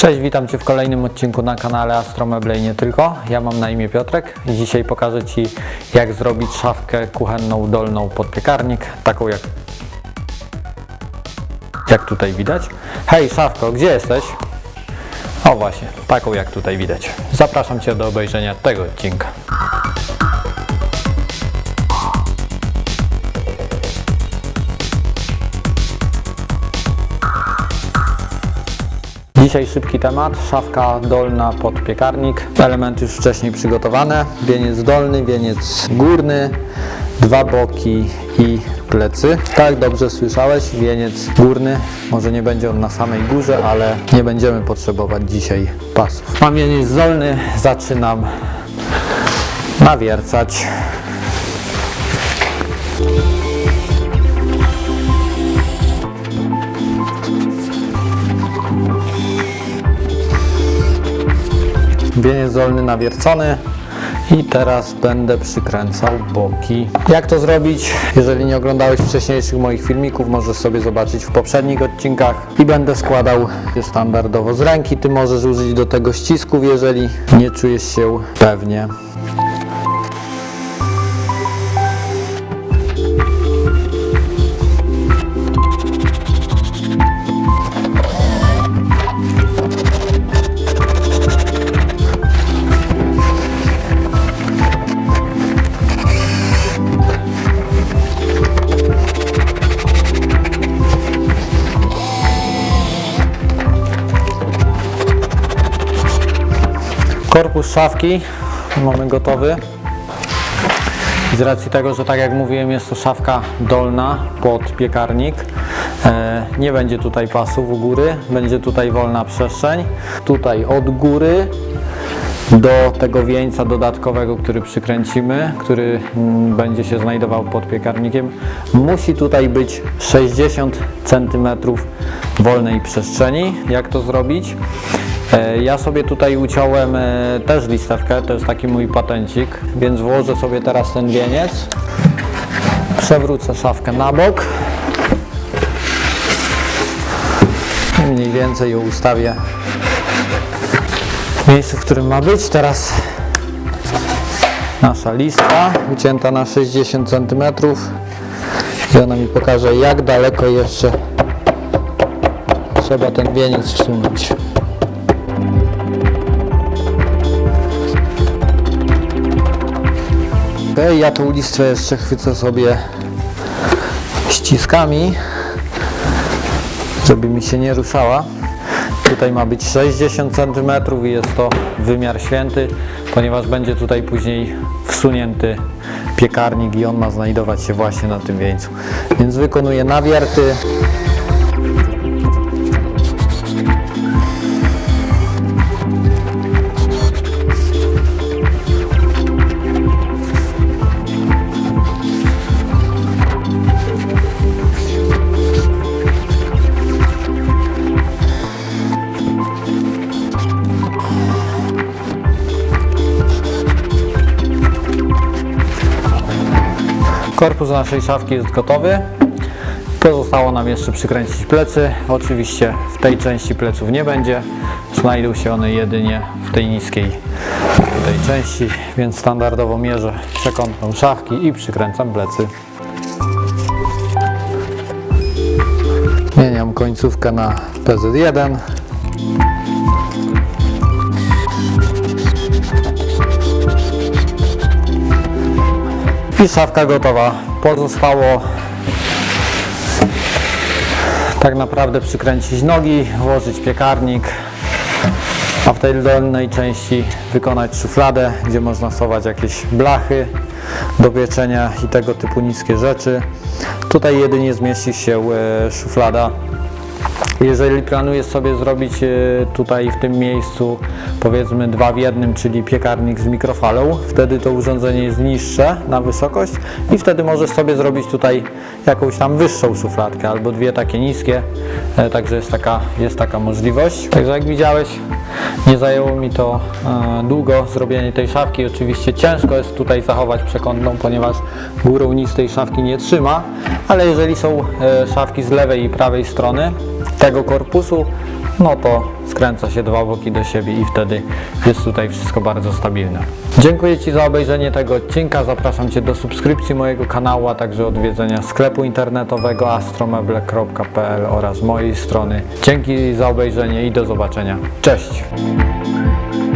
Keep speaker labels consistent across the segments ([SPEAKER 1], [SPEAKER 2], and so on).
[SPEAKER 1] Cześć, witam Cię w kolejnym odcinku na kanale Astromeble i nie tylko. Ja mam na imię Piotrek i dzisiaj pokażę Ci jak zrobić szafkę kuchenną dolną pod piekarnik, taką jak jak tutaj widać. Hej szafko, gdzie jesteś? O właśnie, taką jak tutaj widać. Zapraszam Cię do obejrzenia tego odcinka. Dzisiaj szybki temat, szafka dolna pod piekarnik, elementy już wcześniej przygotowane, wieniec dolny, wieniec górny, dwa boki i plecy. Tak, dobrze słyszałeś, wieniec górny, może nie będzie on na samej górze, ale nie będziemy potrzebować dzisiaj pasów. Mam wieniec dolny, zaczynam nawiercać. Wieniec dolny nawiercony i teraz będę przykręcał boki. Jak to zrobić? Jeżeli nie oglądałeś wcześniejszych moich filmików, możesz sobie zobaczyć w poprzednich odcinkach i będę składał standardowo z ręki. Ty możesz użyć do tego ścisków, jeżeli nie czujesz się pewnie. Korpus szafki mamy gotowy. Z racji tego, że tak jak mówiłem, jest to szafka dolna pod piekarnik. E, nie będzie tutaj pasów u góry, będzie tutaj wolna przestrzeń. Tutaj od góry do tego wieńca dodatkowego, który przykręcimy, który mm, będzie się znajdował pod piekarnikiem, musi tutaj być 60 cm wolnej przestrzeni. Jak to zrobić? E, Ja sobie tutaj uciąłem e, też listewkę, to jest taki mój patencik, więc włożę sobie teraz ten wieniec, przewrócę szafkę na bok mniej więcej ją ustawię miejscu, w którym ma być. Teraz nasza lista ucięta na 60 cm i ona mi pokaże jak daleko jeszcze trzeba ten wieniec wsunąć. Ok, ja tą listwę jeszcze chwycę sobie ściskami, żeby mi się nie ruszała. Tutaj ma być 60 cm i jest to wymiar święty, ponieważ będzie tutaj później wsunięty piekarnik i on ma znajdować się właśnie na tym wieńcu. Więc wykonuję nawierty. Korpus naszej szafki jest gotowy. Pozostało nam jeszcze przykręcić plecy. Oczywiście w tej części pleców nie będzie. Znajdą się one jedynie w tej niskiej tutaj części, więc standardowo mierzę przekątną szafki i przykręcam plecy. Zmieniam końcówkę na PZ1. I szafka gotowa. Pozostało tak naprawdę przykręcić nogi, włożyć piekarnik, a w tej dolnej części wykonać szufladę, gdzie można schować jakieś blachy do pieczenia i tego typu niskie rzeczy. Tutaj jedynie zmieści się e, szuflada jeżeli planujesz sobie zrobić e, tutaj w tym miejscu powiedzmy dwa w jednym, czyli piekarnik z mikrofalą, wtedy to urządzenie jest niższe na wysokość i wtedy możesz sobie zrobić tutaj jakąś tam wyższą szufladkę albo dwie takie niskie, e, także jest taka, jest taka możliwość. Także jak widziałeś, nie zajęło mi to e, długo zrobienie tej szafki. Oczywiście ciężko jest tutaj zachować przekątną, ponieważ górą nic tej szafki nie trzyma, ale jeżeli są e, szafki z lewej i prawej strony tego korpusu, no to skręca się dwa boki do siebie i wtedy jest tutaj wszystko bardzo stabilne. Dziękuję Ci za obejrzenie tego odcinka. Zapraszam Cię do subskrypcji mojego kanału, a także odwiedzenia sklepu internetowego astromeble.pl oraz mojej strony. Dzięki za obejrzenie i do zobaczenia. Cześć!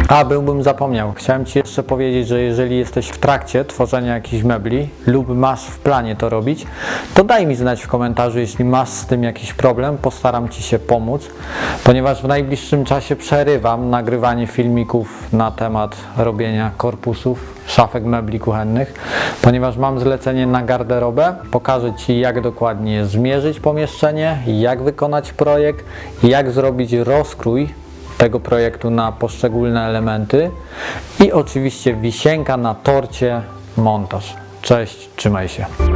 [SPEAKER 1] A, byłbym zapomniał. Chciałem Ci jeszcze powiedzieć, że jeżeli jesteś w trakcie tworzenia jakichś mebli lub masz w planie to robić, to daj mi znać w komentarzu, jeśli masz z tym jakiś problem, postaram Ci się pomóc, ponieważ w najbliższym czasie przerywam nagrywanie filmików na temat robienia korpusów, szafek mebli kuchennych, ponieważ mam zlecenie na garderobę. Pokażę Ci, jak dokładnie zmierzyć pomieszczenie, jak wykonać projekt, jak zrobić rozkrój tego projektu na poszczególne elementy i oczywiście wisienka na torcie montaż. Cześć, trzymaj się.